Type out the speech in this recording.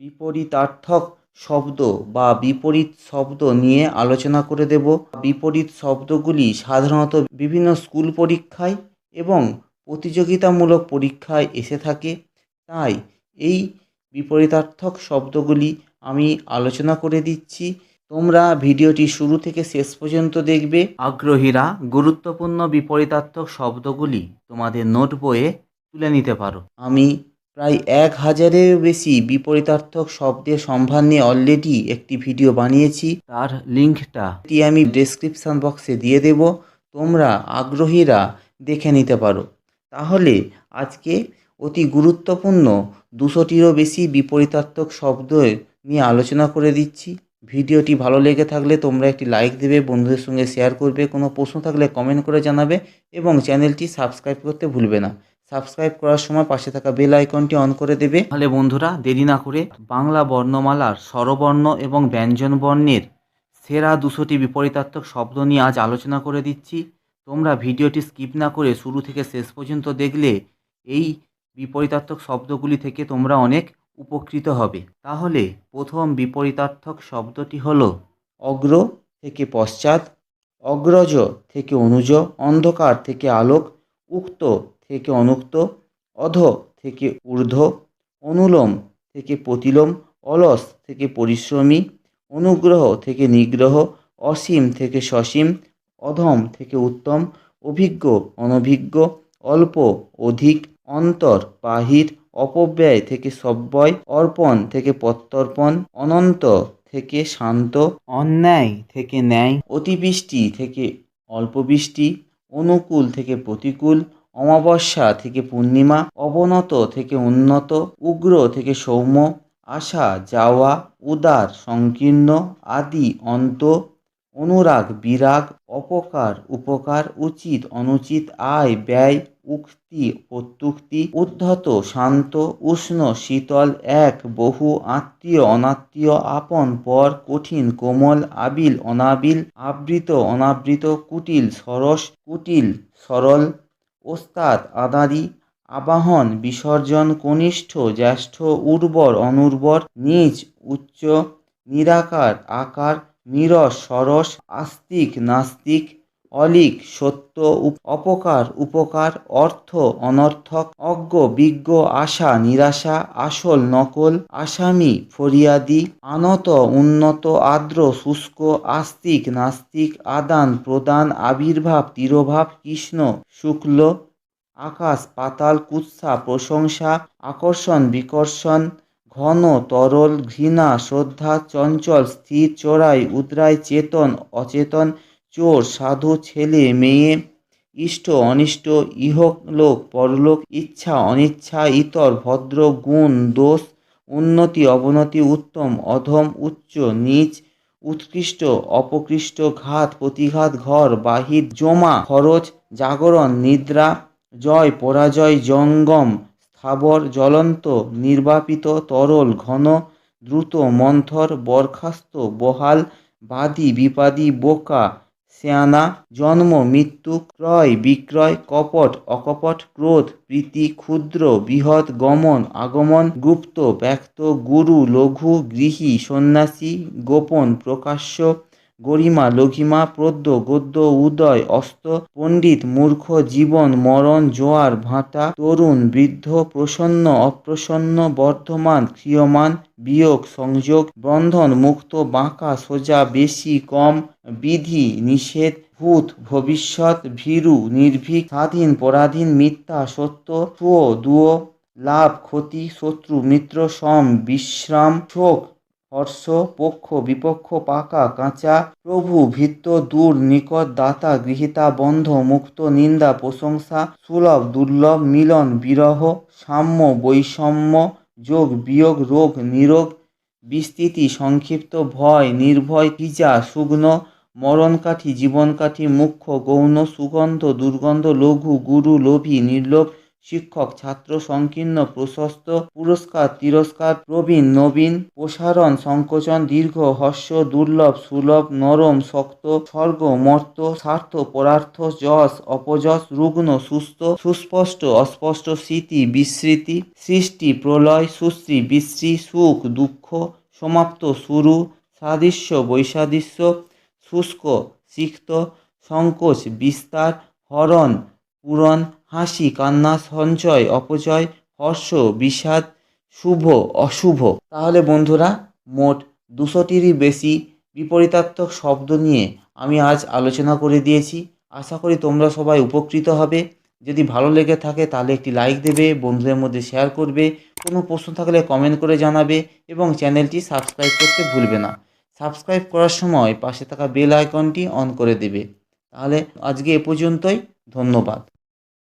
বিপরীতার্থক শব্দ বা বিপরীত শব্দ নিয়ে আলোচনা করে দেব। বিপরীত শব্দগুলি সাধারণত বিভিন্ন স্কুল পরীক্ষায় এবং প্রতিযোগিতামূলক পরীক্ষায় এসে থাকে। তাই এই বিপরীতার্থক শব্দগুলি আমি আলোচনা করে দিচ্ছি। তোমরা ভিডিওটি শুরু থেকে শেষ পর্যন্ত দেখবে। আগ্রহীরা গুরুত্বপূর্ণ বিপরীতার্থক শব্দগুলি তোমাদের নোট বইয়ে তুলে নিতে পারো। আমি প্রায় এক হাজারেরও বেশি বিপরীতার্থক শব্দের সম্ভার নিয়ে অলরেডি একটি ভিডিও বানিয়েছি। তার লিঙ্কটা আমি ডেসক্রিপশান বক্সে দিয়ে দেব। তোমরা আগ্রহীরা দেখে নিতে পারো। তাহলে আজকে অতি গুরুত্বপূর্ণ দুশোটিরও বেশি বিপরীতার্থক শব্দ নিয়ে আলোচনা করে দিচ্ছি। ভিডিওটি ভালো লেগে থাকলে তোমরা একটি লাইক দেবে, বন্ধুদের সঙ্গে শেয়ার করবে, কোনো প্রশ্ন থাকলে কমেন্ট করে জানাবে এবং চ্যানেলটি সাবস্ক্রাইব করতে ভুলবে না। সাবস্ক্রাইব করার সময় পাশে থাকা বেল আইকনটি অন করে দেবে। তাহলে বন্ধুরা, দেরি না করে বাংলা বর্ণমালার স্বরবর্ণ এবং ব্যঞ্জন বর্ণের সেরা দুশোটি বিপরীতার্থক শব্দ নিয়ে আজ আলোচনা করে দিচ্ছি। তোমরা ভিডিওটি স্কিপ না করে শুরু থেকে শেষ পর্যন্ত দেখলে এই বিপরীতার্থক শব্দগুলি থেকে তোমরা অনেক উপকৃত হবে। তাহলে প্রথম বিপরীতার্থক শব্দটি হল অগ্র থেকে পশ্চাৎ, অগ্রজ থেকে অনুজ, অন্ধকার থেকে আলোক, উক্ত থেকে অনুক্ত, অধ থেকে ঊর্ধ্ব, অনুলোম থেকে প্রতিলোম, অলস থেকে পরিশ্রমী, অনুগ্রহ থেকে নিগ্রহ, অসীম থেকে সসীম, অধম থেকে উত্তম, অভিজ্ঞ অনভিজ্ঞ, অল্প অধিক, অন্তর বাহির, অপব্যয় থেকে সব্যয়, অর্পণ থেকে প্রত্যর্পণ, অনন্ত থেকে শান্ত, অন্যায় থেকে ন্যায়, অতিবৃষ্টি থেকে অল্পবৃষ্টি, অনুকূল থেকে প্রতিকূল অমাবস্যা থেকে পূর্ণিমা, অবনত থেকে উন্নত, উগ্র থেকে সৌম্য আসা যাওয়া, উদার, সংকীর্ণ, আদি, অন্ত, অনুরাগ, বিরাগ, অপকার, উপকার, উচিত, অনুচিত, আয়, ব্যয়, উক্তি, প্রত্যুক্তি, উদ্ধত, শান্ত, উষ্ণ, শীতল, এক, বহু, আত্মীয়, অনাত্মীয়, আপন, পর, কঠিন, কোমল, আবিল, অনাবিল, আবৃত, অনাবৃত, কুটিল, সরস, কুটিল, সরল ওস্তাদ আদারি আবাহন বিসর্জন কনিষ্ঠ জ্যেষ্ঠ উর্বর অনুর্বর নীচ উচ্চ নিরাকার আকার, নিরস সরস, আস্তিক নাস্তিক অলিক, সত্য অপকার, উপকার, অর্থ, অনর্থক, অজ্ঞ, বিজ্ঞ, আশা, নিরাশা, আসল, নকল, আসামি, ফরিয়াদি, আনত, উন্নত, আর্দ্র, শুষ্ক, আস্তিক, নাস্তিক, আদান, প্রদান, আবির্ভাব, তিরোভাব, কৃষ্ণ, শুক্ল, আকাশ, পাতাল, কুৎসা, প্রশংসা, আকর্ষণ, বিকর্ষণ, ঘন, তরল, ঘৃণা, শ্রদ্ধা, চঞ্চল, স্থির, চোরাই, উদ্রাই, চেতন, অচেতন চোর, সাধু, ছেলে, মেয়ে, ইষ্ট, অনিষ্ট, ইহলোক, পরলোক, ইচ্ছা, অনিচ্ছা, ইতর, ভদ্র, গুণ, দোষ, উন্নতি, অবনতি, উত্তম, অধম, উচ্চ, নীচ, উৎকৃষ্ট, অপকৃষ্ট, ঘাত, প্রতিঘাত, ঘর, বাহির, জমা, খরচ, জাগরণ, নিদ্রা, জয়, পরাজয়, জঙ্গম, স্থাবর, জ্বলন্ত, নির্বাপিত, তরল, ঘন, দ্রুত, মন্থর, বরখাস্ত, বহাল, বাদী, বিপাদী, বোকা সেয়ানা জন্ম, মৃত্যু, ক্রয়, বিক্রয়, কপট, অকপট, ক্রোধ, প্রীতি, ক্ষুদ্র, বৃহৎ, গমন, আগমন, গুপ্ত, ব্যক্ত, গুরু, লঘু, গৃহী, সন্ন্যাসী, গোপন, প্রকাশ্য গরিমা, লঘিমা, প্রদ্য, গদ্য, উদয়, অস্ত, পণ্ডিত, মূর্খ, জীবন, মরণ, জোয়ার, ভাঁটা, তরুণ, বৃদ্ধ, প্রসন্ন, অপ্রসন্ন, বর্ধমান, ক্ষীয়মান, বিয়োগ, সংযোগ, বন্ধন, মুক্ত, বাঁকা, সোজা, বেশি, কম, বিধি, নিষেধ, ভূত, ভবিষ্যৎ, ভীরু, নির্ভীক, স্বাধীন, পরাধীন, মিথ্যা, সত্য সুয় দুয় লাভ, ক্ষতি, শত্রু, মিত্র, সম, বিশ্রাম, শোক হর্ষ পক্ষ, বিপক্ষ, পাকা, কাঁচা, প্রভু ভিত্ত দূর, নিকট, দাতা, গৃহীতা, বন্ধ, মুক্ত, নিন্দা, প্রশংসা, সুলভ, দুর্লভ, মিলন, বিরহ, সাম্য, বৈষম্য, যোগ, বিয়োগ, রোগ, নিরোগ, বিস্তৃতি, সংক্ষিপ্ত, ভয়, নির্ভয় পিজা শুগ্ন মরণকাঠি, জীবনকাঠি, মুখ্য, গৌণ, সুগন্ধ, দুর্গন্ধ, লঘু, গুরু, লোভী, নির্লোভ শিক্ষক, ছাত্র, সংকীর্ণ, প্রশস্ত, পুরস্কার, তিরস্কার, প্রবীণ, নবীন, প্রসারণ, সংকোচন, দীর্ঘ হস্য দুর্লভ, সুলভ, নরম, শক্ত, স্বর্গ, মর্ত, স্বার্থ, পরার্থ, যশ, অপযশ, রুগ্ন, সুস্থ, সুস্পষ্ট, অস্পষ্ট, স্মৃতি, বিস্মৃতি, সৃষ্টি, প্রলয়, সুশ্রী, বিশ্রী, সুখ, দুঃখ, সমাপ্ত শুরু সাদৃশ্য, বৈসাদৃশ্য, শুষ্ক, সিক্ত, সংকোচ, বিস্তার, হরণ, পূরণ হাসি, কান্না, সঞ্চয়, অপচয়, হর্ষ, বিষাদ, শুভ, অশুভ। তাহলে বন্ধুরা, মোট দুশোটিরই বেশি বিপরীতাত্মক শব্দ নিয়ে আমি আজ আলোচনা করে দিয়েছি। আশা করি তোমরা সবাই উপকৃত হবে। যদি ভালো লেগে থাকে, তাহলে একটি লাইক দেবে, বন্ধুদের মধ্যে শেয়ার করবে, কোনো প্রশ্ন থাকলে কমেন্ট করে জানাবে এবং চ্যানেলটি সাবস্ক্রাইব করতে ভুলবে না। সাবস্ক্রাইব করার সময় পাশে থাকা বেল আইকনটি অন করে দেবে। তাহলে আজকে এ পর্যন্তই, ধন্যবাদ।